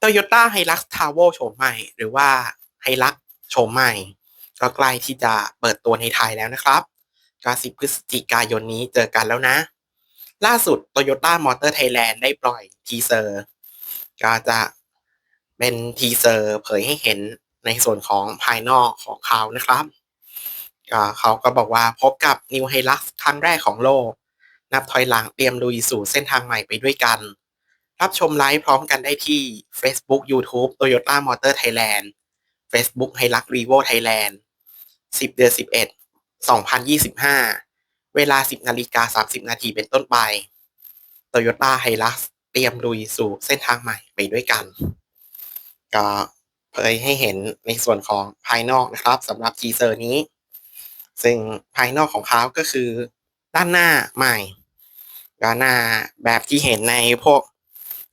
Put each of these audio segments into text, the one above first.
Toyota Hilux t a v o โฉมใหม่ หรือว่า Hilux โฉมใหม่ ก็ใกล้ที่จะเปิดตัวในไทยแล้วนะครับก็10พฤศจิกายนนี้เจอกันแล้วนะ ล่าสุด Toyota Motor Thailand ได้ปล่อยทีเซอร์ ก็จะเป็นทีเซอร์เผยให้เห็นในส่วนของภายนอกของเขานะครับก็เขาก็บอกว่าพบกับ New Hilux ครั้งแรกของโลก นับถอยหลังเตรียมลุยสู่เส้นทางใหม่ไปด้วยกัน รับชมไลฟ์พร้อมกันได้ที่ Facebook YouTube Toyota Motor Thailand Facebook Hilux Revo Thailand 10 เดือน 11 2025 เวลา 10 นาฬิกา 30 นาทีเป็นต้นไป Toyota Hilux เตรียมลุยสู่เส้นทางใหม่ไปด้วยกัน ก็เผยให้เห็นในส่วนของภายนอกนะครับสำหรับทีเซอร์นี้ ซึ่งภายนอกของเขาก็คือด้านหน้าใหม่ก็หน้าแบบที่เห็นในพวก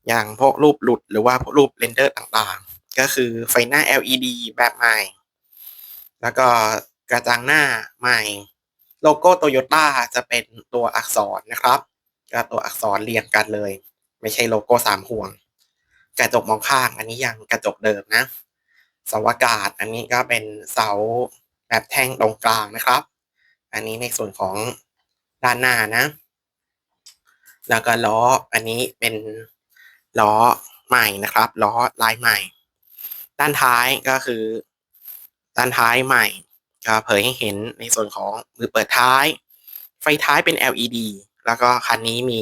อย่างพวกรูปหลุดหรือว่าพวกรูปเรนเดอร์ต่างๆ ก็คือไฟหน้า LED แบบใหม่ แล้วก็กระจังหน้าใหม่ โลโก้โตโยต้าจะเป็นตัวอักษรนะครับ ก็ตัวอักษรเรียงกันเลย ไม่ใช่โลโก้สามห่วง กระจกมองข้างอันนี้ยังกระจกเดิมนะเสาอากาศอันนี้ก็เป็นเสาแบบแท่งตรงกลางนะครับ อันนี้ในส่วนของด้านหน้านะ แล้วก็ล้ออันนี้เป็น ล้อใหม่นะครับล้อลายใหม่ ด้านท้ายก็คือ ด้านท้ายใหม่ก็เผยให้เห็นในส่วนของมือเปิดท้าย ไฟท้ายเป็น LED แล้วก็คันนี้มี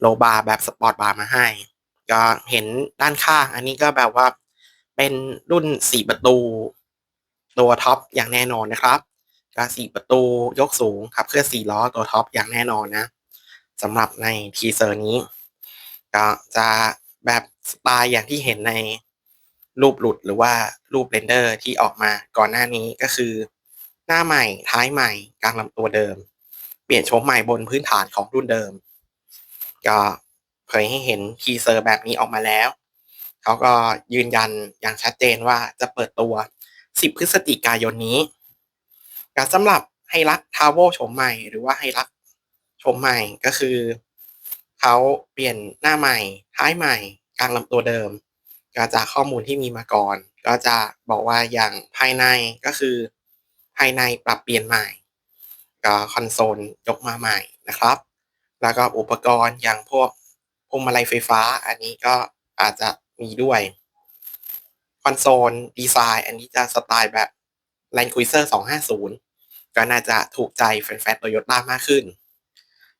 โลบาร์แบบสปอร์ตบาร์มาให้ ก็เห็นด้านข้าง อันนี้ก็แบบว่าเป็นรุ่น 4 ประตู ตัวท็อปอย่างแน่นอนนะครับก็4ประตูยกสูงขับเคลื่อน4ล้อตัวท็อปอย่างแน่นอนนะสำหรับในทีเซอร์นี้ ก็จะแบบสไตล์อย่างที่เห็นในรูปหลุดหรือว่ารูปเรนเดอร์ที่ออกมาก่อนหน้านี้ก็คือ หน้าใหม่ท้ายใหม่กลางลำตัวเดิม เปลี่ยนโฉมใหม่บนพื้นฐานของรุ่นเดิม ก็เผยให้เห็นทีเซอร์แบบนี้ออกมาแล้ว เขาก็ยืนยันอย่างชัดเจนว่าจะเปิดตัว 10 พฤศจิกายนนี้ก็สำหรับไฮรักทาวเวลโฉมใหม่หรือว่าไฮรักโฉมใหม่ก็คือ เขาเปลี่ยนหน้าใหม่ ท้ายใหม่ กลางลำตัวเดิม ก็จากข้อมูลที่มีมาก่อน ก็จะบอกว่าอย่างภายในก็คือ ภายในปรับเปลี่ยนใหม่ก็คอนโซลยกมาใหม่นะครับ แล้วก็อุปกรณ์อย่างพวกพวงมาลัยไฟฟ้า อันนี้ก็อาจจะมีด้วยคอนโซลดีไซน์ อันนี้จะสไตล์แบบ Land Cruiser 250 ก็น่าจะถูกใจแฟนๆโตโยต้ามากขึ้น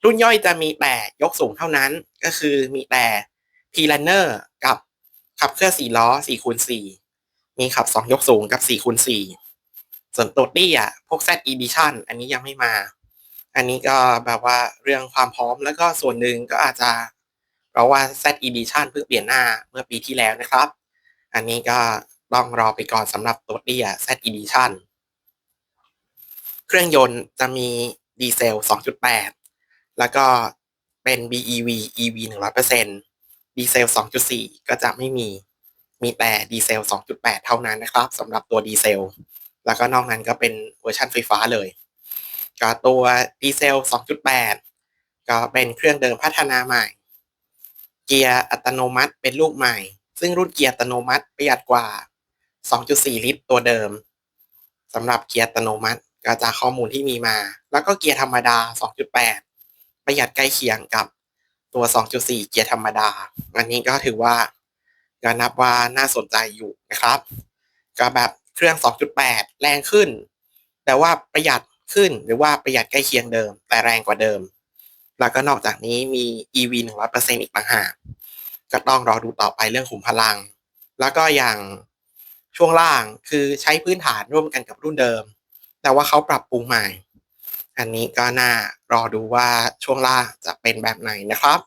รุ่นย่อยจะมีแต่ยกสูงเท่านั้น ก็คือมีแต่ p l a n n e r กับขับเคลื่อน4ล้อ4คูณ4มีขับ 2 ยกสูงกับ4คูณ4ส่วนตัวตี้อะพวก Z Edition อันนี้ยังไม่มา อันนี้ก็แบบว่าเรื่องความพร้อมแล้วก็ส่วนหนึ่งก็อาจจะ เพราะว่า Z Edition เพิ่งเปลี่ยนหน้าเมื่อปีที่แล้วนะครับ อันนี้ก็ต้องรอไปก่อนสำหรับตัวตี้อะ Z Edition เครื่องยนต์จะมีดีเซล 2.8 แล้วก็เป็น BEV EV 100%ดีเซล 2.4 ก็จะไม่มี มีแต่ดีเซล 2.8 เท่านั้นนะครับสำหรับตัวดีเซล แล้วก็นอกนั้นก็เป็นเวอร์ชันไฟฟ้าเลย ก็ตัวดีเซล 2.8 ก็เป็นเครื่องเดิมพัฒนาใหม่ เกียร์อัตโนมัติเป็นลูกใหม่ ซึ่งรุ่นเกียร์อัตโนมัติประหยัดกว่า 2.4 ลิตรตัวเดิมสำหรับเกียร์อัตโนมัติก็จากข้อมูลที่มีมา แล้วก็เกียร์ธรรมดา 2.8 ประหยัดใกล้เคียงกับตัว 2.4 เกียร์ธรรมดา อันนี้ก็ถือว่าก็นับว่าน่าสนใจอยู่นะครับ ก็แบบเครื่อง 2.8 แรงขึ้น แต่ว่าประหยัดขึ้นหรือว่าประหยัดใกล้เคียงเดิม แต่แรงกว่าเดิม แล้วก็นอกจากนี้มี EV 100%อีกต่างหากก็ต้องรอดูต่อไปเรื่องขุมพลัง แล้วก็อย่างช่วงล่างคือใช้พื้นฐานร่วมกันกับรุ่นเดิม แต่ว่าเขาปรับปรุงใหม่ อันนี้ก็น่ารอดูว่าช่วงล่างจะเป็นแบบไหนนะครับ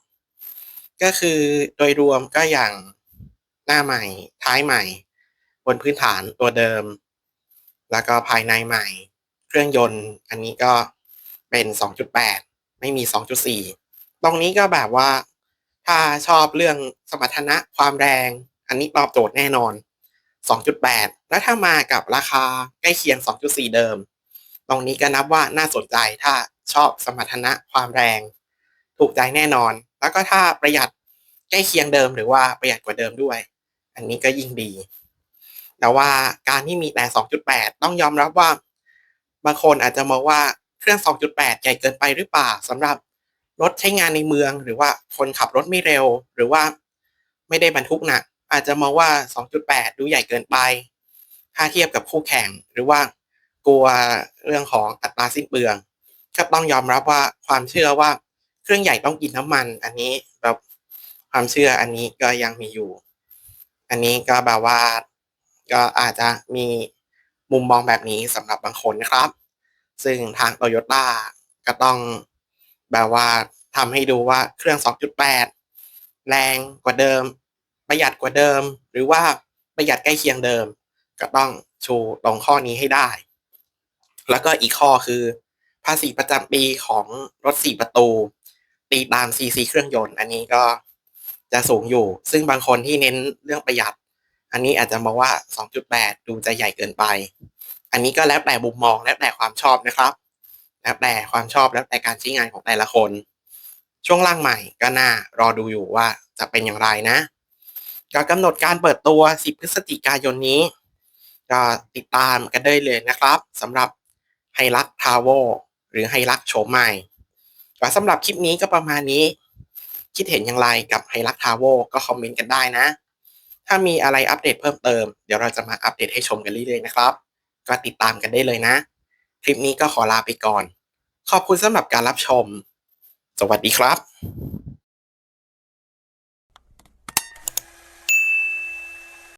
ก็คือโดยรวมก็อย่างหน้าใหม่ท้ายใหม่ บนพื้นฐานตัวเดิม แล้วก็ภายในใหม่ เครื่องยนต์ อันนี้ก็เป็น 2.8 ไม่มี 2.4 ตรงนี้ก็แบบว่าถ้าชอบเรื่องสมรรถนะความแรง อันนี้ตอบโจทย์แน่นอน 2.8 แล้วถ้ามากับราคาใกล้เคียง 2.4 เดิม ตรงนี้ก็นับว่าน่าสนใจถ้าชอบสมรรถนะความแรง ถูกใจแน่นอน แล้วก็ถ้าประหยัดใกล้เคียงเดิมหรือว่าประหยัดกว่าเดิมด้วย อันนี้ก็ยิ่งดี แต่ว่าการที่มีแต่ 2.8 ต้องยอมรับว่า บางคนอาจจะมองว่าเครื่อง 2.8 ใหญ่เกินไปหรือเปล่าสำหรับรถใช้งานในเมือง หรือว่าคนขับรถไม่เร็ว หรือว่าไม่ได้บรรทุกหนักอาจจะมองว่า 2.8 ดูใหญ่เกินไป ถ้าเทียบกับคู่แข่งหรือว่า กลัวเรื่องของอัตราสิ้นเปลือง ก็ต้องยอมรับว่าความเชื่อว่าเครื่องใหญ่ต้องกินน้ำมัน อันนี้แบบความเชื่ออันนี้ก็ยังมีอยู่ อันนี้ก็แบบว่าก็อาจจะมีมุมมองแบบนี้สำหรับบางคนนะครับ ซึ่งทางโตโยต้าก็ต้องแบบว่าทำให้ดูว่าเครื่อง 2.8 แรงกว่าเดิม ประหยัดกว่าเดิม หรือว่าประหยัดใกล้เคียงเดิม ก็ต้องชูตรงข้อนี้ให้ได้ แล้วก็อีกข้อคือ ภาษีประจำปีของรถ4ประตู ตีตาม CC เครื่องยนต์ อันนี้ก็จะสูงอยู่ ซึ่งบางคนที่เน้นเรื่องประหยัด อันนี้อาจจะมองว่า 2.8 ดูจะใหญ่เกินไป อันนี้ก็แล้วแต่มุมมองแล้วแต่ความชอบนะครับ แล้วแต่ความชอบแล้วแต่การใช้งานของแต่ละคน ช่วงล่างใหม่ก็น่ารอดูอยู่ว่าจะเป็นอย่างไรนะก็กำหนดการเปิดตัว 10 พฤศจิกายนนี้ ก็ติดตามกันได้เลยนะครับสำหรับ ไฮรักทาวเวหรือไฮรักโฉมใหม่ก็สำหรับคลิปนี้ก็ประมาณนี้ คิดเห็นอย่างไรกับไฮรักทาวเวก็คอมเมนต์กันได้นะ ถ้ามีอะไรอัปเดตเพิ่มเติม เดี๋ยวเราจะมาอัปเดตให้ชมกันเรื่อยๆนะครับ ก็ติดตามกันได้เลยนะ คลิปนี้ก็ขอลาไปก่อน ขอบคุณสำหรับการรับชม สวัสดีครับ